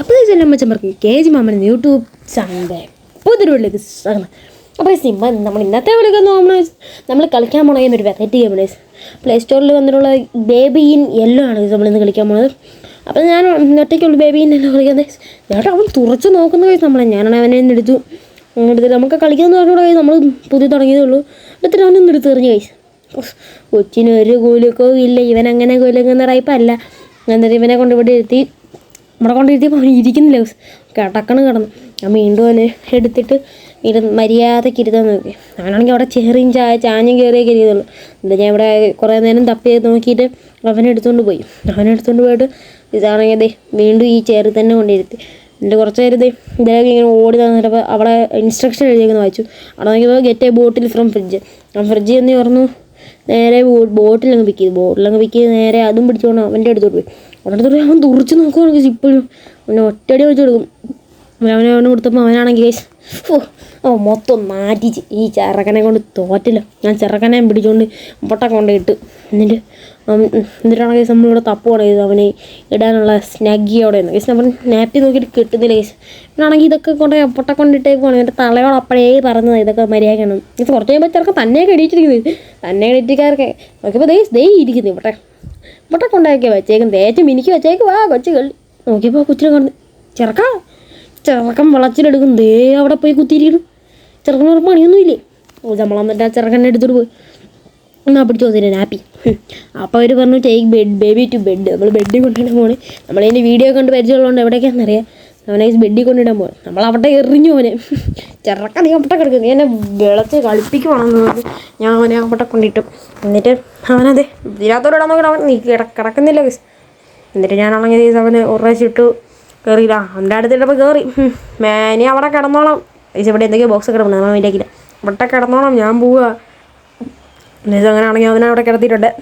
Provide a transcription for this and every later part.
അപ്പോൾ ചെല്ലാം മച്ചന്മാർക്ക് കെ ജി മാമൻ യൂട്യൂബ് ചാനലിന്റെ പുതിരുള്ളിലേക്ക് സ്വാഗതം. അപ്പോൾ സിമ്മ നമ്മൾ ഇന്നത്തെ വിളിക്കുന്ന നമ്മൾ നമ്മൾ കളിക്കാൻ പോണ ഒരു വെറൈറ്റി ഗെയിം പ്ലേ സ്റ്റോറിൽ വന്നിട്ടുള്ള ബേബി ഇൻ യെല്ലോ ആണ് നമ്മൾ ഇന്ന് കളിക്കാൻ പോകുന്നത് അപ്പോൾ ഞാൻ ഒറ്റയ്ക്കുള്ള ബേബി ഇൻ യെല്ലോ കളിക്കുന്നത്. ചേട്ടാ അവൻ തുറച്ച് നോക്കുന്ന കഴിച്ച് നമ്മളെ. ഞാനാണ് അവനെ എടുത്തു. എടുത്തിട്ട് നമുക്ക് കളിക്കാമെന്ന് പറഞ്ഞുകൂടെ കഴിച്ച് നമ്മൾ പുതിയ തുടങ്ങിയതേ ഉള്ളൂ. എടുത്തിട്ട് അവനൊന്നും എടുത്ത് എറിഞ്ഞു കഴിച്ച് കൊച്ചിന് ഒരു കൂലിക്കോ ഇല്ല. ഇവൻ അങ്ങനെ കൂലൊക്കെ റൈപ്പല്ല എന്നിട്ട് ഇവനെ കൊണ്ട് ഇവിടെ ഇവിടെ കൊണ്ടിരുത്തിയപ്പോൾ ഇരിക്കുന്നില്ല. കിടക്കണ് കിടന്നു. ഞാൻ വീണ്ടും അവനെ എടുത്തിട്ട് ഇരു മര്യാദയ്ക്ക് ഇരുത്താൻ നോക്കി. അവനാണെങ്കിൽ അവിടെ ചെറിയും ചാ ചാഞ്ഞും കയറിയൊക്കെ ഇരിക്കുന്നുള്ളൂ. എന്താ ഞാൻ ഇവിടെ കുറേ നേരം തപ്പി നോക്കിയിട്ട് അവനെ എടുത്തുകൊണ്ട് പോയി. അവനെ എടുത്തുകൊണ്ട് പോയിട്ട് ഇതാണെങ്കിൽ ദേ വീണ്ടും ഈ ചെയറിൽ തന്നെ കൊണ്ടിരുത്തി. എന്നിട്ട് കുറച്ച് നേരത്തെ ഇദ്ദേഹം ഇങ്ങനെ ഓടി തന്നിട്ടപ്പോൾ അവിടെ ഇൻസ്ട്രക്ഷൻ എഴുതിയേക്കുന്നത് വായിച്ചു. അവിടെ നോക്കിയപ്പോൾ get a bottle from fridge ആ ഫ്രിഡ്ജ് എന്ന് പറഞ്ഞു നേരെ ബോട്ടിലങ്ങ് പിക്ക് ചെയ്തു ബോട്ടിലങ്ങ് പിക്ക് ചെയ്ത് നേരെ അതും പിടിച്ചുകൊണ്ട് അവന്റെ അടുത്തോട്ട് പോയി. അവന്റെ അടുത്തോട്ട് അവൻ തുറച്ച് നോക്കുവാണെങ്കിൽ ഇപ്പോഴും അവനെ ഒറ്റയടി വെച്ച് കൊടുക്കും. അവനെ അവന് കൊടുത്തപ്പോൾ അവനാണെങ്കിൽ ഓ മൊത്തം നാറ്റിച്ച് ഈ ചെറുക്കനെ കൊണ്ട് തോറ്റില്ല. ഞാൻ ചെറുക്കനെ പിടിച്ചുകൊണ്ട് മുട്ട കൊണ്ടിട്ട് എന്നിട്ട് എന്നിട്ടാണെങ്കിൽ എന്നിട്ടാണ് കേസ് നമ്മളിവിടെ തപ്പുവാണ് കേസ് അവനെ ഇടാനുള്ള സ്നഗ്ഗിയോടെ കേസ് നമ്മൾ നാപ്പി നോക്കിയിട്ട് കിട്ടുന്നില്ല കേസ് ഇവനാണെങ്കിൽ ഇതൊക്കെ കൊണ്ട് പൊട്ട കൊണ്ടിട്ടേക്കുവാണ്. എന്റെ തലയോട് അപ്പോഴേ പറഞ്ഞത് ഇതൊക്കെ മര്യാദയാണ് ഇത് കുറച്ച് കഴിയുമ്പോൾ ചെറുക്കൻ തന്നെ കടിയിച്ചിരിക്കുന്നത് തന്നെ എണീറ്റിക്കാർക്ക് നോക്കിയപ്പോൾ ദേ ദേ ഇരിക്കുന്നു ഇവിടെ ഇവിടെ കൊണ്ടാക്കിയ വെച്ചേക്കും ദേശം മിനിക്ക് വെച്ചേക്കും. വാ കൊച്ചു കളി നോക്കിയപ്പോൾ കൊച്ചിനെ കൊണ്ട് ചെറുക്കാ ചെറുക്കൻ വളച്ചിലെടുക്കും ദേ അവിടെ പോയി കുത്തിയിരിക്കണം ചെറുക്കന് ഒരു പണിയൊന്നുമില്ലേ? ഓ നമ്മളെന്നിട്ട് ആ ചെറുക്കനെ എടുത്തിട്ട് പോയി. എന്നാ പിടിച്ചു വന്നില്ല ഹാപ്പി അപ്പോൾ അവർ പറഞ്ഞു take bed baby to bed നമ്മൾ ബെഡിൽ കൊണ്ടിടാൻ പോണേ. നമ്മളതിന്റെ വീഡിയോ കണ്ട് പരിചയമുള്ളതുകൊണ്ട് എവിടേക്കാണെന്നറിയാം അവനെ ബെഡിൽ കൊണ്ടിടാൻ പോകും നമ്മൾ അവിടെ എറിഞ്ഞു അവനെ. ചെറുക്കൻ നീ അവിടെ കിടക്കും നീ എന്നെ വിളച്ച് കളിപ്പിക്കുവാണെന്ന് പറഞ്ഞു ഞാൻ അവനെ അവിടെ കൊണ്ടിട്ടു. എന്നിട്ട് അവനതെ ഇതിനകത്തോടെ ഇടാൻ നോക്കിയിട്ട് അവൻ നീ കിട കിടക്കുന്നില്ല. എന്നിട്ട് ഞാനാണെങ്കിൽ അവനെ ഉറച്ചിട്ടു കയറിയില്ല അവന്റെ അടുത്തിട്ടപ്പോൾ കയറി മേനി അവിടെ കിടന്നോളാം. ഇവിടെ എന്തൊക്കെയോ ബോക്സ് കിടക്കുന്നത് നമ്മൾ വേണ്ടിയാക്കില്ല ഇവിടെ കിടന്നോളാം. ഞാൻ പോവുക എന്നിട്ട് അങ്ങനെയാണെങ്കിൽ അവനെ അവിടെ കിടത്തിയിട്ടുണ്ട്.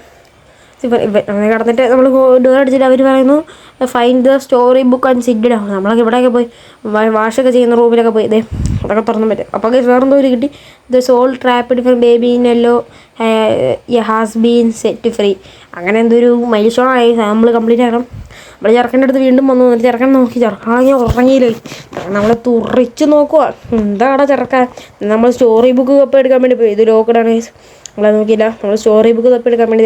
ഇവ- അങ്ങനെ കിടന്നിട്ട് നമ്മൾ ഡോർ അടിച്ചിട്ട് അവർ പറയുന്നു find the story book and sit down നമ്മളൊക്കെ ഇവിടെയൊക്കെ പോയി വാഷൊക്കെ ചെയ്യുന്ന റൂമിലൊക്കെ പോയി. ഇതേ അതൊക്കെ തുറന്നു പറ്റും. അപ്പോൾ വേറെന്തോ ഒരു കിട്ടി. The soul trapped for baby Ello has been set free അങ്ങനെ എന്തൊരു ഒരു ഷോ ആയി നമ്മൾ കംപ്ലീറ്റ് ആക്കണം. നമ്മൾ ചെറുക്കന്റെ അടുത്ത് വീണ്ടും വന്നു. എന്നിട്ട് ചെറുക്കൻ നോക്കി ചെറുക്കാണെങ്കിൽ ഉറങ്ങിയില്ലേ നമ്മളെ തുറിച്ച് നോക്കുക എന്താടാ ചെറുക്കാൻ നമ്മൾ സ്റ്റോറി ബുക്ക് കപ്പ് എടുക്കാൻ വേണ്ടി പോയി. ഇത് ലോക്കഡാണ് നമ്മളെ നോക്കിയില്ല. നമ്മൾ സ്റ്റോറി ബുക്ക് തപ്പി എടുക്കാൻ വേണ്ടി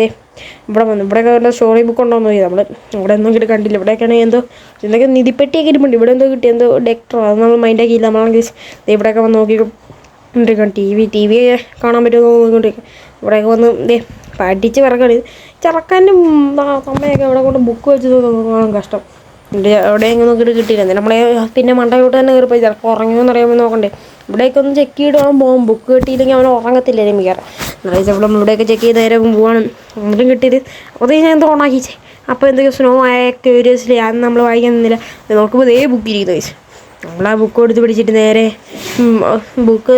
ഇവിടെ വന്നു. ഇവിടെയൊക്കെ വല്ല സ്റ്റോറി ബുക്ക് ഉണ്ടോ നോക്കി നമ്മൾ ഇവിടെ ഒന്നും കിട്ടി കണ്ടില്ല. ഇവിടെയൊക്കെയാണെങ്കിൽ എന്തോ എന്തൊക്കെ നിധിപ്പെട്ടിയൊക്കെ ഇരിപ്പുണ്ട്. ഇവിടെ എന്തോ കിട്ടി? എന്തോ ഡെക്ടറോ അത് നമ്മൾ മൈൻഡ് ആക്കിയില്ല നമ്മളാണെങ്കിൽ ഇവിടെയൊക്കെ വന്ന് നോക്കി ടി വി ടി വി കാണാൻ പറ്റുമോ നോക്കിക്കൊണ്ടിരിക്കും. ഇവിടെയൊക്കെ വന്ന് ദേ പഠിച്ച് പറക്കാണ് ചെറുക്കാന്റെ അമ്മയൊക്കെ ഇവിടെ കൊണ്ട് ബുക്ക് വെച്ച് നോക്കണം കഷ്ടം. അവിടെ എവിടെയെങ്കിലും നോക്കിയിട്ട് കിട്ടിയില്ല. നമ്മളെ പിന്നെ മണ്ടയോട്ട് തന്നെ കയറി പോയി ചിലപ്പോൾ ഉറങ്ങുമെന്ന് അറിയുമ്പോൾ നോക്കണ്ടേ. ഇവിടെയൊക്കെ ഒന്ന് ചെക്ക് ചെയ്തിട്ട് പോകും ബുക്ക് കിട്ടിയില്ലെങ്കിൽ അവൻ ഉറങ്ങത്തില്ല മിക്കവാറും. എന്നാലും ചിലപ്പോൾ നമ്മളിവിടെയൊക്കെ ചെക്ക് ചെയ്ത് നേരെ പോവാണ്. എന്നിട്ടും കിട്ടിയത്. അതേ ഞാൻ എന്തോ ഓണാക്കിച്ചേ അപ്പോൾ എന്തൊക്കെയോ സ്നോ ആയ ക്യൂരിയസ്ലി അത് നമ്മൾ വായിക്കാൻ നിന്നില്ല. നോക്കുമ്പോൾ ഇതേ ബുക്ക് ഇരിക്കുന്നു. ചോദിച്ചു നമ്മൾ ആ ബുക്ക് എടുത്ത് പിടിച്ചിട്ട് നേരെ book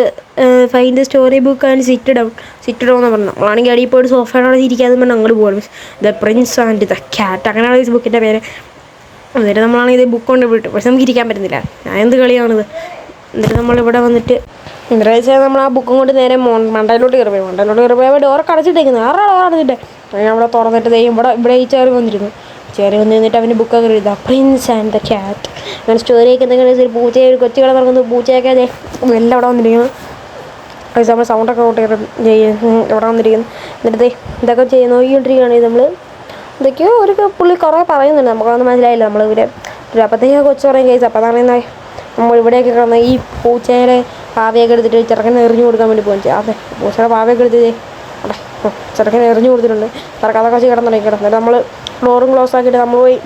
find story book and sit down sit down എന്ന് പറഞ്ഞു നമ്മളാണെങ്കിൽ അടിയിൽ പോയിട്ട് സോഫയുടെ ഇരിക്കാതെ പറഞ്ഞാൽ അങ്ങോട്ട് പോകണം the prince and the cat അങ്ങനെയാണ് ഈ ബുക്കിന്റെ പേര്. എന്നിട്ട് നമ്മളാണെങ്കിൽ ഇത് ബുക്ക് കൊണ്ട് വിട്ടു. പക്ഷെ നമുക്ക് ഇരിക്കാൻ പറ്റുന്നില്ല. ഞാൻ എന്ത് കളിയാണിത്? എന്നിട്ട് നമ്മളിവിടെ വന്നിട്ട് എന്താ വെച്ചാൽ നമ്മൾ ആ ബുക്കും കൊണ്ട് നേരെ മോ മണ്ടയിലോട്ട് കയറി പോയി. മണ്ടയിലോട്ട് കയറി പോയപ്പോൾ ഡോറൊക്കെ അടച്ചിട്ടേക്കുന്നത് ആറാ ഡോർ അടച്ചിട്ടേ? ഞാൻ അവിടെ തുറന്നിട്ട് ദൈവം ഇവിടെ ഇവിടെ ഈ ചേറി വന്നിരുന്നു. ചേറി വന്നിരുന്നിട്ട് അവന്റെ ബുക്കൊക്കെ എഴുതാം. പ്രിൻസ് ആൻഡ് ദ ക്യാറ്റ് അങ്ങനെ സ്റ്റോറിയൊക്കെ എന്തെങ്കിലും പൂച്ച ഒരു കൊച്ചുകളെ നടക്കുന്നു പൂച്ചയൊക്കെ എല്ലാം അവിടെ വന്നിരിക്കുന്നു. അത് നമ്മൾ സൗണ്ടൊക്കെ ഔട്ട് ചെയ്യും ഇവിടെ വന്നിരിക്കുന്നു. എന്നിട്ട് ഇതൊക്കെ ചെയ്ത് നോക്കിക്കൊണ്ടിരിക്കുകയാണ് നമ്മൾ എന്തൊക്കെയോ ഒരു പുള്ളി കുറേ പറയുന്നുണ്ട്. നമുക്കൊന്നും മനസ്സിലായില്ല. നമ്മൾ ഇവിടെ ഒരു അപ്പത്തേക്ക് കൊച്ചു പറയും കേസ് അപ്പം പറയുന്ന നമ്മൾ ഇവിടെയൊക്കെ കിടന്ന് ഈ പൂച്ചയുടെ പാവയൊക്കെ എടുത്തിട്ട് ചെറുക്കനെ എറിഞ്ഞു കൊടുക്കാൻ വേണ്ടി പോകും അതെ പൂച്ചയുടെ പാവയൊക്കെ എടുത്തിട്ട് അതെ ചെറുക്കനെ എറിഞ്ഞു കൊടുത്തിട്ടുണ്ട്. ചെറുക്കൻ അതൊക്കെ വെച്ച് കിടന്നുണ്ടെങ്കിൽ കിടന്നിട്ട് നമ്മൾ ഫ്ലോറും ക്ലോസ് ആക്കിയിട്ട് നമ്മൾ പോയി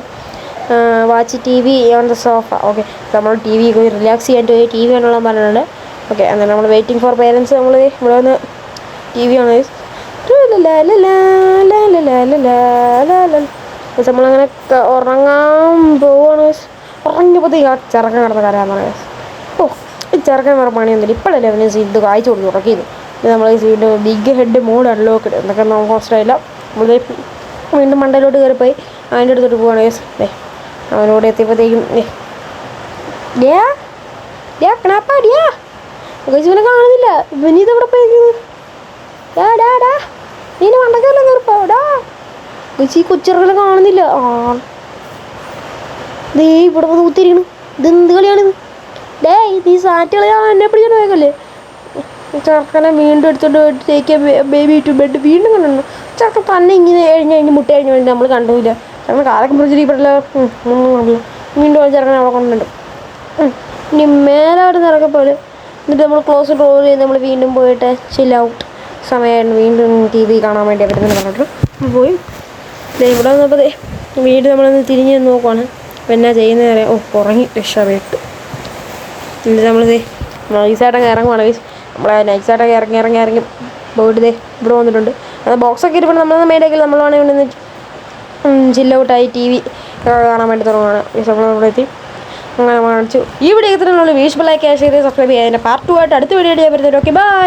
watch T V on the sofa okay നമ്മൾ ടി വി പോയി റിലാക്സ് ചെയ്യാൻ പോയി ടി വി കാണാൻ പറഞ്ഞിട്ടുണ്ട് ഓക്കെ അങ്ങനെ നമ്മൾ വെയിറ്റിംഗ് ഫോർ പേരൻസ് നമ്മൾ ഇവിടെ വന്ന് ടി വി ആണ് നമ്മളങ്ങനെ ഉറങ്ങാൻ പോവാണ് ഉറങ്ങിയപ്പോഴത്തേക്ക് ആ ചെറുക്കൻ കിടന്ന കരയാൻ പറയാം ഓ ഈ ചെറുക്കൻ വേറെ പണിയൊന്നുമില്ല ഇപ്പോഴല്ലേ അവന് ഇത് കായ്ച്ചു കൊടുത്തു ഉറക്കിയത് നമ്മൾ വീണ്ടും ബിഗ് ഹെഡ് മോഡ് ഇടും എന്നൊക്കെ നമുക്ക് മനസ്സിലായില്ല വീണ്ടും മണ്ടയിലോട്ട് കയറിപ്പോയി അതിന്റെ അടുത്തോട്ട് പോവാണ് ദേ അവനോട് എത്തിയപ്പോഴത്തേക്കും ഡ്യാ ഡ്യാ കണാപ്പാ ഡ്യാ ഇവനെ കാണുന്നില്ല. ഇവനിത് എവിടെ പോയിരിക്കുന്നു ഡാ ഡാ ഡാ നീ മണ്ടക്കല്ല നിർപ്പോ ഡാ. ഈ കൊച്ചിറകളെ കാണുന്നില്ല. ആ. ദേ ഇവിടെ വന്ന് കുത്തിരിക്കണു ഇതെന്ത് കളിയാണിത്? ഡേ ഈ സാറ്റ് കളിയാണ് എന്നെ പിടിച്ചോണ്ട് പോയതല്ലേ ചെറുക്കനെ വീണ്ടും എടുത്തോണ്ട് പോയിട്ട് ബേബി ടു ബെഡ് വീണ്ടും കണ്ടു ചെറുക്കൻ തന്നെ ഇങ്ങനെ കഴിഞ്ഞ് കഴിഞ്ഞ് മുട്ട കഴിഞ്ഞ് വേണ്ടി നമ്മൾ കണ്ടുമില്ല. ചെറുക്കൻ കാലൊക്കെ മുറിച്ചിട്ട് ഇവിടെ വീണ്ടും ഒരു ചെറുക്കനെ അവിടെ കൊണ്ടുണ്ട്. ഇനി മേലെ അവിടെ നിറക്കെ പോലെ എന്നിട്ട് നമ്മൾ ക്ലോസ് ഡ്രോ ചെയ്ത് നമ്മൾ വീണ്ടും പോയിട്ട് ചിൽ ഔട്ട് സമയമായിരുന്നു. വീണ്ടും ടി വി കാണാൻ വേണ്ടി അവരെന്ന് പറഞ്ഞിട്ട്. നമ്മൾ പോയി. ഇവിടെ വന്നപ്പോൾ വീട് നമ്മളൊന്ന് തിരിഞ്ഞ് നിന്ന് നോക്കുവാണ്. അപ്പം എന്നാ ചെയ്യുന്നത് അറിയാം. ഓ ഉറങ്ങി. രക്ഷപ്പെട്ടു എന്നിട്ട് നമ്മൾ നൈസായിട്ടൊക്കെ ഇറങ്ങുവാണ്. നമ്മളെ നൈസായിട്ടൊക്കെ ഇറങ്ങി ഇറങ്ങി ഇറങ്ങി പോയിട്ട് ദേ ഇവിടെ വന്നിട്ടുണ്ട്. അത് ബോക്സൊക്കെ ഇരിപ്പോൾ നമ്മൾ മെയിനാക്കി നമ്മൾ വേണമെങ്കിൽ ഇവിടെ നിന്ന് ചില്ല ഔട്ടായി ടി വി കാണാൻ വേണ്ടി തുടങ്ങുകയാണ് ഈ ഇവിടെ എത്തി. അങ്ങനെ കാണിച്ചു. ഈ വീഡിയോ ഇത്രയുള്ള വീഷ് ക്യാഷ് ചെയ്ത് സബ്സ്ക്രൈബ് ചെയ്യുക. പാർട്ട് ടു ആയിട്ട് അടുത്ത വീഡിയോ ചെയ്യാൻ ഓക്കെ ബൈ